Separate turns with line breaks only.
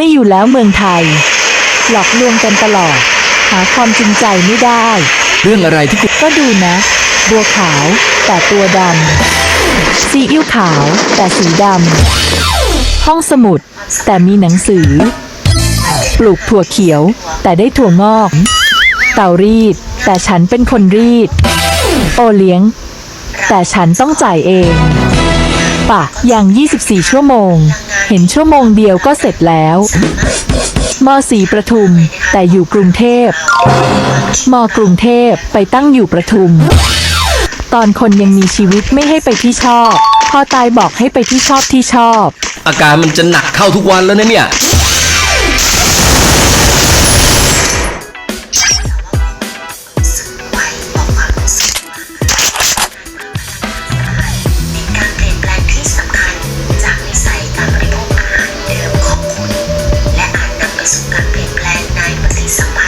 ไม่อยู่แล้วเมืองไทย หลอกลวงกันตลอด หาความจริงใจไม่ได้
เรื่องอะไรที่คุณ
ก็ดูนะ บัวขาว แต่ตัวดำซีอิ๊วขาว แต่สีดำห้องสมุด แต่มีหนังสือ ปลูกถั่วเขียว แต่ได้ถั่วงอก เตารีด แต่ฉันเป็นคนรีด โอเลี้ยง แต่ฉันต้องจ่ายเองปะอย่าง 24 ชั่วโมง เห็นชั่วโมงเดียวก็เสร็จแล้วมสีประทุม แต่อยู่กรุงเทพมกรุงเทพไปตั้งอยู่ประทุม ตอนคนยังมีชีวิตไม่ให้ไปที่ชอบ พอตายบอกให้ไปที่ชอบที่ชอบ
อาการมันจะหนักเข้าทุกวันแล้วนะเนี่ย
ใ